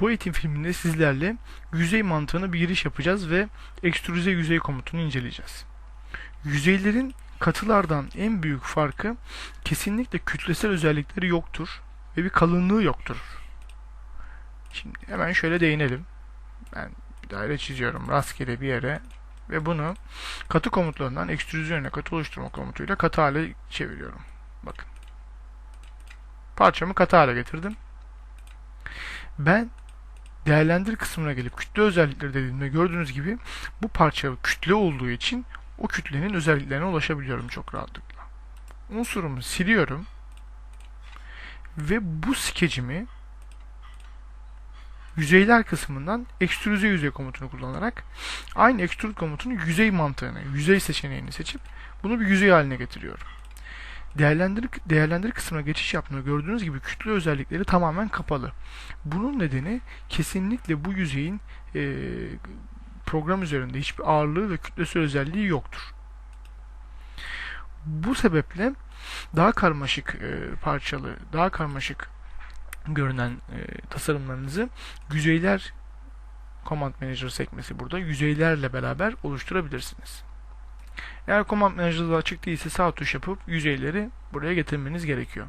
Bu eğitim filminde sizlerle yüzey mantığına bir giriş yapacağız ve ekstrüze yüzey komutunu inceleyeceğiz. Yüzeylerin katılardan en büyük farkı kesinlikle kütlesel özellikleri yoktur ve bir kalınlığı yoktur. Şimdi hemen şöyle değinelim. Ben bir daire çiziyorum rastgele bir yere ve bunu katı komutlarından ekstrüzyonla katı oluşturma komutuyla katı hale çeviriyorum. Bakın. Parçamı katı hale getirdim. Ben değerlendir kısmına gelip kütle özellikleri dediğimde gördüğünüz gibi bu parça kütle olduğu için o kütlenin özelliklerine ulaşabiliyorum çok rahatlıkla. Unsurumu siliyorum ve bu skecimi yüzeyler kısmından ekstrüze yüzey komutunu kullanarak aynı extrude komutunu yüzey mantığını, yüzey seçeneğini seçip bunu bir yüzey haline getiriyorum. Değerlendir, değerlendir kısmına geçiş yaptığında gördüğünüz gibi kütle özellikleri tamamen kapalı. Bunun nedeni kesinlikle bu yüzeyin e, program üzerinde hiçbir ağırlığı ve kütlesi özelliği yoktur. Bu sebeple daha karmaşık e, parçalı, daha karmaşık görünen e, tasarımlarınızı yüzeyler Command Manager sekmesi burada yüzeylerle beraber oluşturabilirsiniz. Eğer Command Manager'da açık değilse sağ tuş yapıp yüzeyleri buraya getirmeniz gerekiyor.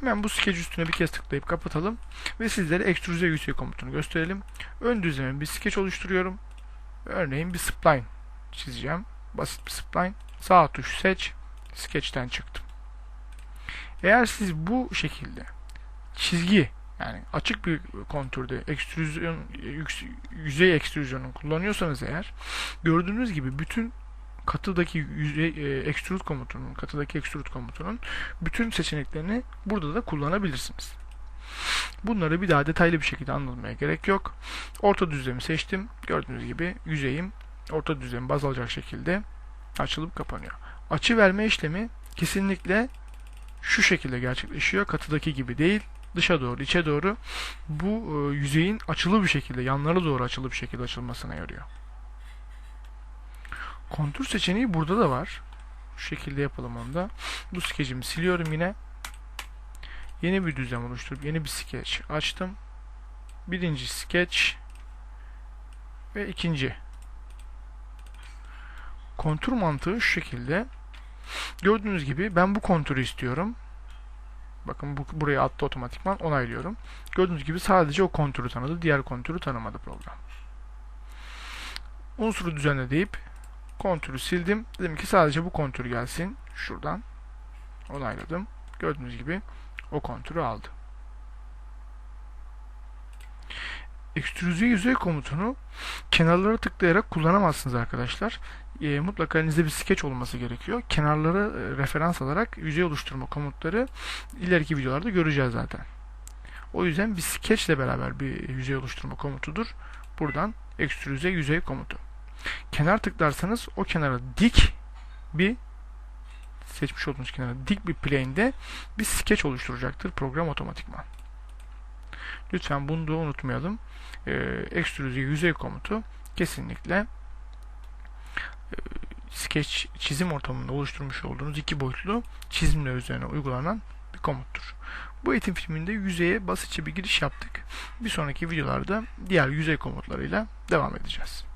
Hemen bu sketch üstüne bir kez tıklayıp kapatalım ve sizlere ekstrüze yüzey komutunu gösterelim. Ön düzleme bir sketch oluşturuyorum. Örneğin bir spline çizeceğim. Basit bir spline. Sağ tuş seç. Sketch'ten çıktım. Eğer siz bu şekilde çizgi yani açık bir kontürde ekstrüzyon yüzey ekstrüzyonu kullanıyorsanız eğer gördüğünüz gibi bütün katıdaki yüzey e, extrude komutunun katıdaki extrude komutunun bütün seçeneklerini burada da kullanabilirsiniz. Bunları bir daha detaylı bir şekilde anlatmaya gerek yok. Orta düzlemi seçtim. Gördüğünüz gibi yüzeyim orta düzlemi baz alacak şekilde açılıp kapanıyor. Açı verme işlemi kesinlikle şu şekilde gerçekleşiyor. Katıdaki gibi değil dışa doğru, içe doğru bu e, yüzeyin açılı bir şekilde, yanlara doğru açılı bir şekilde açılmasına yarıyor. Kontür seçeneği burada da var. Şu şekilde yapalım onu da. Bu skecimi siliyorum yine. Yeni bir düzlem oluşturup yeni bir skeç açtım. Birinci skeç ve ikinci. Kontür mantığı şu şekilde. Gördüğünüz gibi ben bu kontürü istiyorum. Bakın bu, buraya attı otomatikman onaylıyorum. Gördüğünüz gibi sadece o kontürü tanıdı. Diğer kontürü tanımadı program. Unsuru düzenle deyip kontürü sildim. Dedim ki sadece bu kontür gelsin. Şuradan onayladım. Gördüğünüz gibi o kontürü aldı. Ekstrüze yüzey komutunu kenarlara tıklayarak kullanamazsınız arkadaşlar. E, mutlaka elinizde bir skeç olması gerekiyor. Kenarları e, referans alarak yüzey oluşturma komutları ileriki videolarda göreceğiz zaten. O yüzden bir sketch ile beraber bir yüzey oluşturma komutudur. Buradan ekstrüze yüzey komutu. Kenar tıklarsanız o kenara dik bir seçmiş olduğunuz kenara dik bir plane'de bir sketch oluşturacaktır program otomatikman. Lütfen bunu da unutmayalım. Ee, yüzey komutu kesinlikle e, sketch çizim ortamında oluşturmuş olduğunuz iki boyutlu çizimler üzerine uygulanan bir komuttur. Bu eğitim filminde yüzeye basitçe bir giriş yaptık. Bir sonraki videolarda diğer yüzey komutlarıyla devam edeceğiz.